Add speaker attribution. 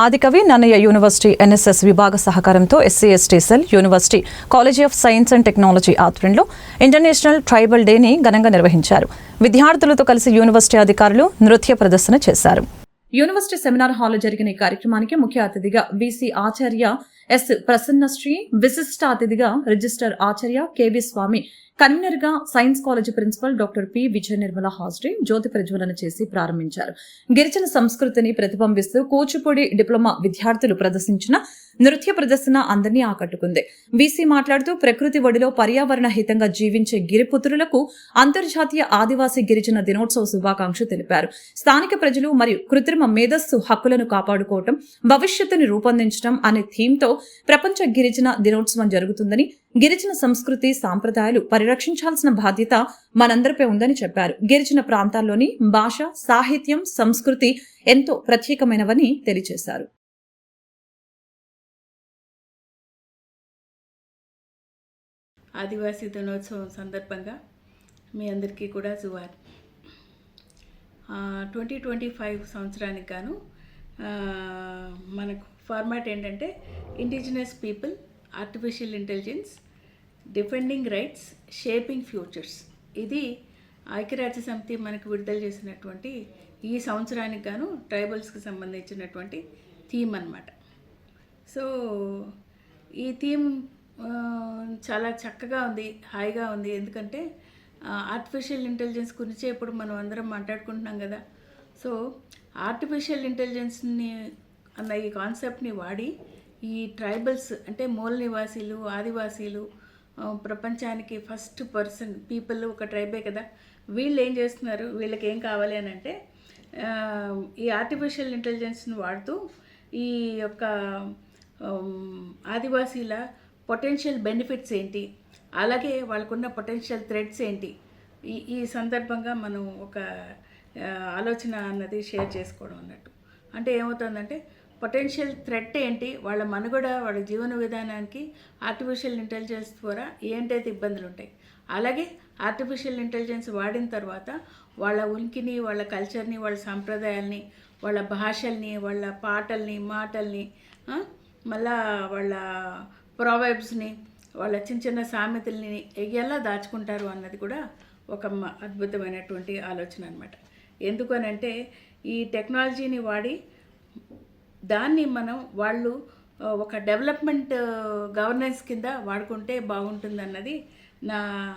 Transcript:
Speaker 1: ఆదికవి Nannaya university NSS విభాగ సహకారంతో SC ST cell university college of science and technology ఆధ్వర్యంలో international tribal డేని ఘనంగా నిర్వహించారు. విద్యార్థులతో కలిసి యూనివర్సిటీ అధికారులు నృత్య ప్రదర్శన చేశారు. యూనివర్సిటీ సెమినార్ హాల్లో జరిగిన ఈ కార్యక్రమానికి ముఖ్య అతిథిగా బీసీ ఆచార్య ఎస్ ప్రసన్నశ్రీ విశిష్ట అతిథిగా రిజిస్టర్ ఆచార్య కెవి స్వామి కన్వీనర్గా science college principal doctor P. Vijaya Nirmala హాజరీ జ్యోతి ప్రజ్వలన చేసి ప్రారంభించారు. గిరిజన సంస్కృతిని ప్రతిబింబిస్తూ కూచిపూడి డిప్లొమా విద్యార్థులు ప్రదర్శించిన నృత్య ప్రదర్శన అందరినీ ఆకట్టుకుంది. వీసీ మాట్లాడుతూ ప్రకృతి ఒడిలో పర్యావరణ హితంగా జీవించే గిరిపుత్రులకు అంతర్జాతీయ ఆదివాసీ గిరిజన దినోత్సవ శుభాకాంక్షలు తెలిపారు. స్థానిక ప్రజలు మరియు కృత్రిమ మేధస్సు హక్కులను కాపాడుకోవటం భవిష్యత్తుని రూపొందించడం అనే థీమ్తో ప్రపంచ గిరిజన దినోత్సవం జరుగుతుందని గిరిజన సంస్కృతి సాంప్రదాయాలు పరిరక్షించాల్సిన బాధ్యత మనందరిపై ఉందని చెప్పారు. గిరిజన ప్రాంతాల్లోని భాష సాహిత్యం సంస్కృతి ఎంతో ప్రత్యేకమైనవని తెలియజేశారు.
Speaker 2: ఆదివాసీ దినోత్సవం సందర్భంగా మీ అందరికీ కూడా జువార్ ట్వంటీ ట్వంటీ ఫైవ్ సంవత్సరానికి గాను మనకు ఫార్మాట్ ఏంటంటే indigenous people artificial intelligence defending rights shaping futures ఇది ఐక్యరాజ్య సమితి మనకు విడుదల చేసినటువంటి ఈ సంవత్సరానికి గాను ట్రైబల్స్కి సంబంధించినటువంటి థీమ్ అన్నమాట. సో ఈ థీమ్ చాలా చక్కగా ఉంది హాయిగా ఉంది. ఎందుకంటే ఆర్టిఫిషియల్ ఇంటెలిజెన్స్ గురించే ఇప్పుడు మనం అందరం మాట్లాడుకుంటున్నాం కదా. సో ఆర్టిఫిషియల్ ఇంటెలిజెన్స్ని అన్న ఈ కాన్సెప్ట్ని వాడి ఈ ట్రైబల్స్ అంటే మూల నివాసీలు ఆదివాసీలు ప్రపంచానికి ఫస్ట్ పర్సన్ పీపుల్ ఒక ట్రైబే కదా. వీళ్ళు ఏం చేస్తున్నారు? వీళ్ళకి ఏం కావాలి అని అంటే ఈ ఆర్టిఫిషియల్ ఇంటెలిజెన్స్ని వాడుతూ ఈ యొక్క ఆదివాసీల పొటెన్షియల్ బెనిఫిట్స్ ఏంటి? అలాగే వాళ్ళకున్న పొటెన్షియల్ థ్రెడ్స్ ఏంటి? ఈ ఈ సందర్భంగా మనం ఒక ఆలోచన అన్నది షేర్ చేసుకోవడం అన్నట్టు. అంటే ఏమవుతుందంటే పొటెన్షియల్ థ్రెట్ ఏంటి? వాళ్ళ మనుగడ వాళ్ళ జీవన విధానానికి ఆర్టిఫిషియల్ ఇంటెలిజెన్స్ ద్వారా ఏంటైతే ఇబ్బందులు ఉంటాయి? అలాగే ఆర్టిఫిషియల్ ఇంటెలిజెన్స్ వాడిన తర్వాత వాళ్ళ ఉనికిని వాళ్ళ కల్చర్ని వాళ్ళ సాంప్రదాయాల్ని వాళ్ళ భాషల్ని వాళ్ళ పాటల్ని మాటల్ని మళ్ళా వాళ్ళ ప్రొవైబ్స్ని వాళ్ళ చిన్న చిన్న సామెతల్ని ఎలా దాచుకుంటారు అన్నది కూడా ఒక మ- అద్భుతమైనటువంటి ఆలోచన అనమాట ఎందుకనంటే ఈ టెక్నాలజీని వాడి దాన్ని మనం వాళ్ళు ఒక డెవలప్మెంట్ గవర్నెన్స్ కింద వాడుకుంటే బాగుంటుంది అన్నది నా